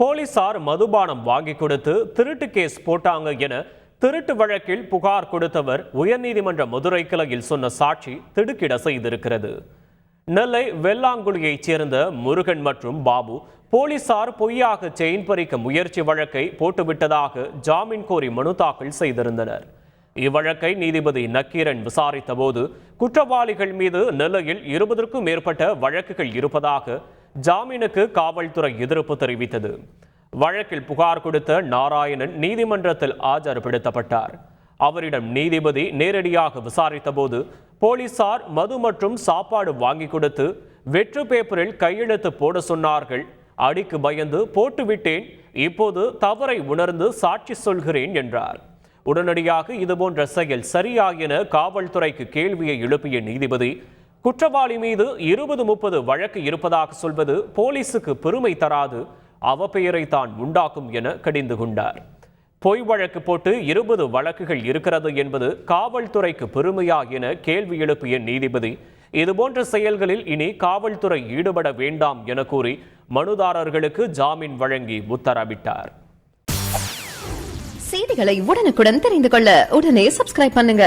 போலீசார் மதுபானம் வாங்கி கொடுத்து திருட்டு கேஸ் போட்டாங்க என திருட்டு வழக்கில் புகார் கொடுத்தவர் உயர்நீதிமன்ற மதுரை கிளையில் சொன்ன சாட்சி திடுக்கிட செய்திருக்கிறது. நெல்லை வெள்ளாங்குழியைச் சேர்ந்த முருகன் மற்றும் பாபு போலீசார் பொய்யாக செயின் பறிக்க முயற்சி வழக்கை போட்டுவிட்டதாக ஜாமீன் கோரி மனு தாக்கல் செய்திருந்தனர். இவ்வழக்கை நீதிபதி நக்கீரன் விசாரித்தபோது குற்றவாளிகள் மீது நிலையில் இருபதற்கும் மேற்பட்ட வழக்குகள் இருப்பதாக ஜாமீனுக்கு காவல்துறை எதிர்ப்பு தெரிவித்தது. வழக்கில் புகார் கொடுத்த நாராயணன் நீதிமன்றத்தில் ஆஜர்படுத்தப்பட்டார். அவரிடம் நீதிபதி நேரடியாக விசாரித்தபோது போலீசார் மது மற்றும் சாப்பாடு வாங்கி கொடுத்து வெற்று பேப்பரில் கையெழுத்து போட சொன்னார்கள். அடிக்கு பயந்து போட்டுவிட்டேன். இப்போது தவறை உணர்ந்து சாட்சி சொல்கிறேன் என்றார். உடனடியாக இதுபோன்ற செயல் சரியா என காவல்துறைக்கு கேள்வியை எழுப்பிய நீதிபதி குற்றவாளி மீது இருபது முப்பது வழக்கு இருப்பதாக சொல்வது போலீசுக்கு பெருமை தராது. அவப்பெயரை தான் உண்டாக்கும் என கடிந்து கொண்டார். பொய் வழக்கு போட்டு இருபது வழக்குகள் இருக்கிறது என்பது காவல்துறைக்கு பெருமையா என கேள்வி எழுப்பிய நீதிபதி இதுபோன்ற செயல்களில் இனி காவல்துறை ஈடுபட வேண்டாம் என கூறி மனுதாரர்களுக்கு ஜாமீன் வழங்கி உத்தரவிட்டார். செய்திகளை உடனுக்குடன் தெரிந்து கொள்ள உடனே சப்ஸ்கிரைப் பண்ணுங்க.